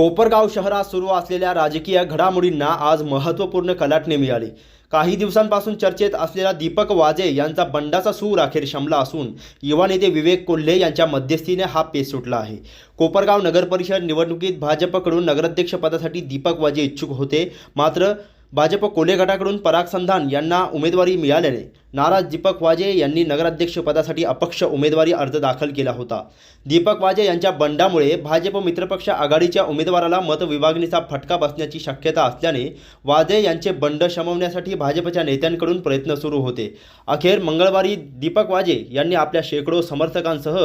कोपरगाव शहरात सुरू असलेल्या राजकीय घडामोडींना आज महत्त्वपूर्ण कलाटणी मिळाली काही दिवसांपासून चर्चेत असलेला दीपक वाजे यांचा बंडाचा सूर अखेर शमला असून युवा नेते विवेक कोल्हे यांच्या मध्यस्थीने हा पेच सुटला आहे. कोपरगाव नगरपरिषद निवडणुकीत भाजपकडून नगराध्यक्षपदासाठी दीपक वाजे इच्छुक होते मात्र भाजप कोले गटाकडून पराग संधान यांना उमेदवारी मिळाल्याने नाराज दीपक वाजे यांनी नगराध्यक्षपदासाठी अपक्ष उमेदवारी अर्ज दाखल केला होता. दीपक वाजे यांच्या बंडामुळे भाजप मित्रपक्ष आघाडीच्या उमेदवाराला मतविभागणीचा फटका बसण्याची शक्यता असल्याने वाजे यांचे बंड शमवण्यासाठी भाजपच्या नेत्यांकडून प्रयत्न सुरू होते. अखेर मंगळवारी दीपक वाजे यांनी आपल्या शेकडो समर्थकांसह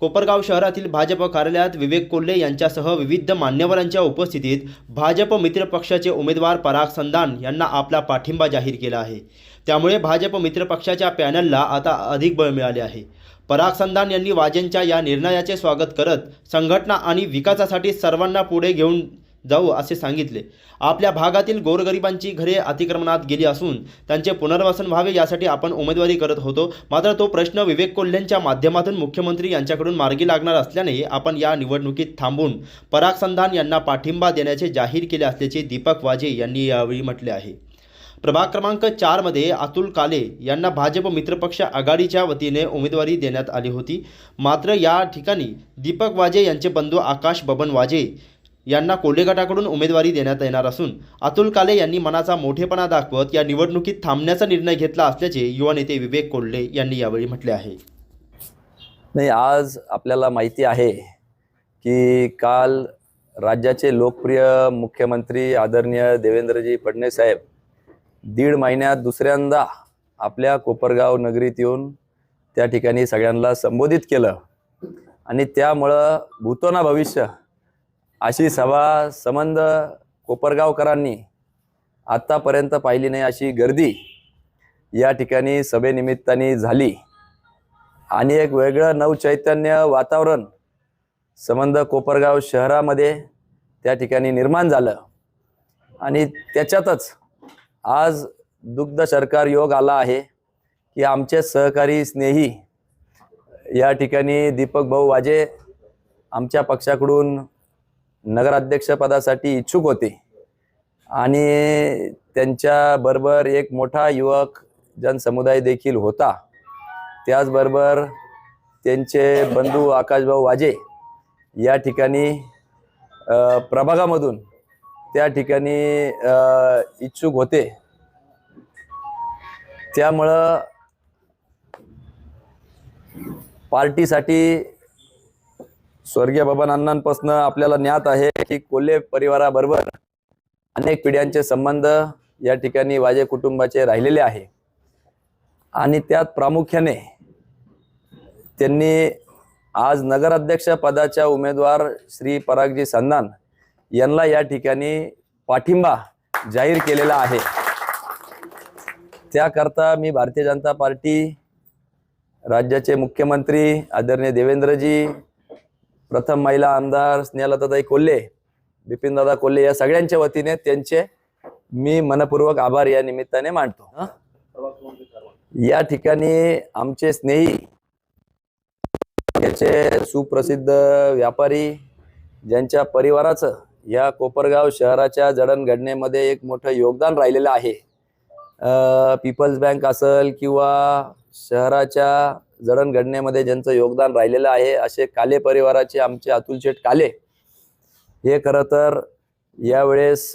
कोपरगाव शहरातील भाजप कार्यालयात विवेक कोल्हे यांच्यासह विविध मान्यवरांच्या उपस्थितीत भाजप मित्र पक्षाचे उमेदवार पराग संदान यांना आपला पाठिंबा जाहीर केला आहे. त्यामुळे भाजप मित्र पक्षाच्या पॅनलला आता अधिक बळ मिळाले आहे. पराग संदान यांनी वाजेंच्या या निर्णयाचे स्वागत करत संघटना आणि विकासासाठी सर्वांना पुढे घेऊन जाऊ असे सांगितले. आपल्या भागातील गोरगरिबांची घरे अतिक्रमणात गेली असून त्यांचे पुनर्वसन व्हावे यासाठी आपण उमेदवारी करत होतो. मात्र तो प्रश्न विवेक कोल्हेंच्या माध्यमातून मुख्यमंत्री यांच्याकडून मार्गी लागणार असल्याने आपण या निवडणुकीत थांबून पराग संधान यांना पाठिंबा देण्याचे जाहीर केले असल्याचे दीपक वाजे यांनी यावेळी म्हटले आहे. प्रभाग क्रमांक चारमध्ये अतुल काले यांना भाजप मित्रपक्ष आघाडीच्या वतीने उमेदवारी देण्यात आली होती. मात्र या ठिकाणी दीपक वाजे यांचे बंधू आकाश बबन वाजे यांना कोल्हे गटाकडून उमेदवारी देण्यात येणार असून अतुल काले यांनी मनाचा मोठेपणा दाखवत या निवडणुकीत थांबण्याचा निर्णय घेतला असल्याचे युवा नेते विवेक कोल्हे यांनी यावेळी म्हटले आहे. नाही आज आपल्याला माहिती आहे की काल राज्याचे लोकप्रिय मुख्यमंत्री आदरणीय देवेंद्रजी फडणवीस साहेब दीड महिन्यात दुसऱ्यांदा आपल्या कोपरगाव नगरीत येऊन त्या ठिकाणी सगळ्यांना संबोधित केलं. आणि त्यामुळं भूतोना भविष्य अशी सभा संबंध कोपरगावकरांनी आत्तापर्यंत पाहिली नाही अशी गर्दी या ठिकाणी सभेनिमित्ताने झाली. आणि एक वेगळं नवचैतन्य वातावरण संबंध कोपरगाव शहरामध्ये त्या ठिकाणी निर्माण झालं. आणि त्याच्यातच आज दुग्ध सरकार योग आला आहे की आमचे सहकारी स्नेही या ठिकाणी दीपक भाऊ वाजे आमच्या पक्षाकडून नगराध्यक्षपदासाठी इच्छुक होते. आणि त्यांच्याबरोबर एक मोठा युवक जनसमुदाय देखील होता. त्याचबरोबर त्यांचे बंधू आकाशभाऊ वाजे या ठिकाणी प्रभागामधून त्या ठिकाणी इच्छुक होते. त्यामुळं पार्टीसाठी स्वर्गीय बाबा अण्णांपासून आपल्याला ज्ञात आहे की कोल्हे परिवाराबरोबर अनेक पिढ्यांचे संबंध या ठिकाणी वाजे कुटुंबाचे राहिलेले आहे. आणि त्यात प्रामुख्याने त्यांनी आज नगराध्यक्ष पदाच्या उमेदवार श्री परागजी संदान यांना या ठिकाणी पाठिंबा जाहीर केलेला आहे. त्याकरता मी भारतीय जनता पार्टी राज्याचे मुख्यमंत्री आदरणीय देवेंद्रजी प्रथम महिला आमदार स्नेहलताताई कोल्हे बिपिनदादा कोल्हे या सगळ्यांच्या वतीने त्यांचे मी मनपूर्वक आभार या निमित्ताने मांडतो? या ठिकाणी आमचे स्नेही याचे सुप्रसिद्ध व्यापारी ज्यांच्या परिवाराचं या कोपरगाव शहराच्या जडणघडणीमध्ये एक मोठं योगदान राहिलेलं आहे अं, पीपल्स बँक असेल किंवा शहराच्या जडणघडणेमध्ये ज्यांचं योगदान राहिलेलं आहे असे काले परिवाराचे आमचे अतुल शेठ काले हे खरं तर यावेळेस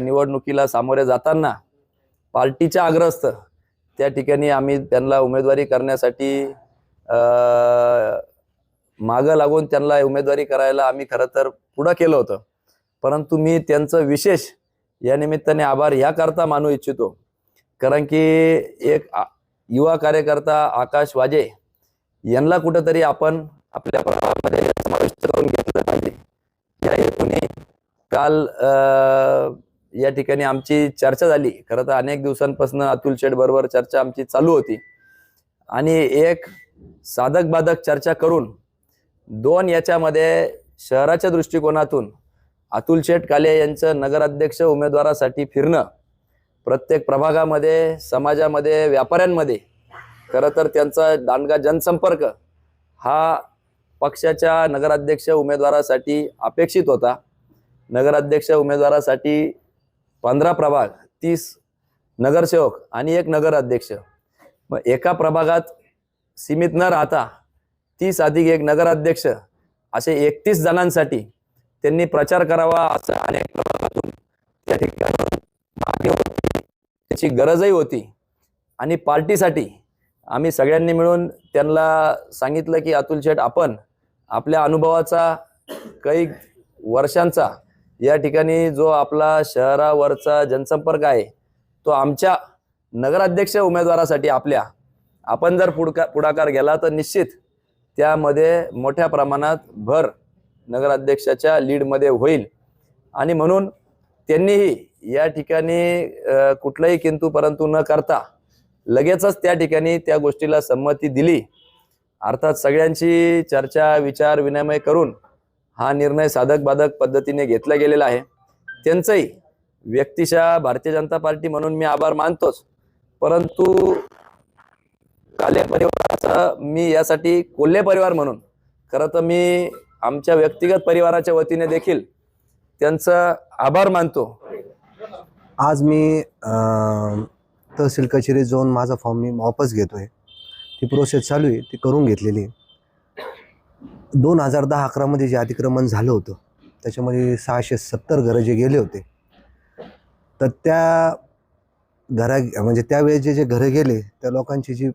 निवडणुकीला सामोरे जाताना पार्टीच्या आग्रस्त त्या ठिकाणी आम्ही त्यांना उमेदवारी करण्यासाठी मागं लागून त्यांना उमेदवारी करायला आम्ही खरं तर पुढं केलं होतं. परंतु मी त्यांचं विशेष या निमित्ताने आभार ह्याकरता मानू इच्छितो. कारण की एक युवा कार्यकर्ता आकाश वाजे यांना कुठंतरी आपण आपल्या प्रभावामध्ये समाविष्ट करून घेतलं पाहिजे. या हेतूने काल अं, या ठिकाणी आमची चर्चा झाली. खरं तर अनेक दिवसांपासून अतुल शेठ बरोबर चर्चा आमची चालू होती. आणि एक साधक बाधक चर्चा करून दोन याच्यामध्ये शहराच्या दृष्टिकोनातून अतुल शेठ काले यांचं नगराध्यक्ष उमेदवारासाठी फिरणं प्रत्येक प्रभागामध्ये समाजामध्ये व्यापाऱ्यांमध्ये खरं तर त्यांचा दांडगा जनसंपर्क हा पक्षाच्या नगराध्यक्ष उमेदवारासाठी अपेक्षित होता. नगराध्यक्ष उमेदवारासाठी पंधरा प्रभाग तीस नगरसेवक आणि एक नगराध्यक्ष. मग एका प्रभागात सीमित न राहता तीस अधिक एक नगराध्यक्ष असे एकतीस जणांसाठी त्यांनी प्रचार करावा असं अनेक प्रभागातून त्या ठिकाणी त्याची गरजही होती. आणि पार्टीसाठी आम्ही सगळ्यांनी मिळून त्यांना सांगितलं की अतुल शेठ आपण आपल्या अनुभवाचा काही वर्षांचा या ठिकाणी जो आपला शहरावरचा जनसंपर्क आहे तो आमच्या नगराध्यक्ष उमेदवारासाठी आपल्या आपण जर पुढका पुढाकार गेला तर निश्चित त्यामध्ये मोठ्या प्रमाणात भर नगराध्यक्षाच्या लीडमध्ये होईल. आणि म्हणून त्यांनीही या ठिकाणी कुठलंही किंतु परंतु न करता लगेचच त्या ठिकाणी त्या गोष्टीला संमती दिली. अर्थात सगळ्यांची चर्चा विचार विनिमय करून हा निर्णय साधक बाधक पद्धतीने घेतला गेलेला आहे. त्यांचंही व्यक्तिशः भारतीय जनता पार्टी म्हणून मी आभार मानतोच. परंतु काले परिवाराचा मी यासाठी कोल्हे परिवार म्हणून खरं तर मी आमच्या व्यक्तिगत परिवाराच्या वतीने देखील त्यांचा आभार मानतो. आज मी तहसील कचेरीत जाऊन माझा फॉर्म मी वापस घेतो आहे ती प्रोसेस चालू आहे ती करून घेतलेली आहे. दोन हजार दहा अकरामध्ये जे अतिक्रमण झालं होतं त्याच्यामध्ये सहाशे सत्तर घरं जे गेले होते तर त्या घरा म्हणजे त्यावेळेस जे जे घरं गेले त्या लोकांची जी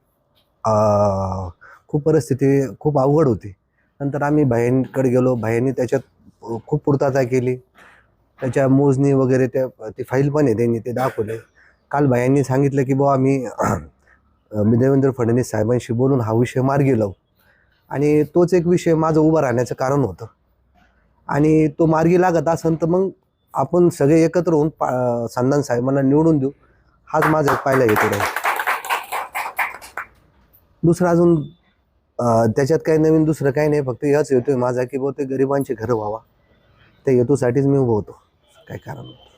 खूप परिस्थिती खूप अवघड होती. नंतर आम्ही भायांकडे गेलो भायांनी त्याच्यात खूप पूर्तता केली. त्याच्या मोजणी वगैरे त्या ती फाईल पण आहे त्यांनी ते दाखवले काल भायांनी सांगितलं की बुवा आम्ही मी देवेंद्र फडणवीस साहेबांशी बोलून हा विषय मार्गी लावू. आणि तोच एक विषय माझं उभं राहण्याचं कारण होतं. आणि तो मार्गी लागत असेल तर मग आपण सगळे एकत्र होऊन पा संधान साहेबांना निवडून देऊ. हाच माझा पहिला येतो राहील दुसरं अजून त्याच्यात काही नवीन दुसरं काही नाही. फक्त याच येतोय आहे माझा की बुवा ते गरिबांची घरं व्हावा. त्या हेतूसाठीच मी उभं होतो. tek aramıdır.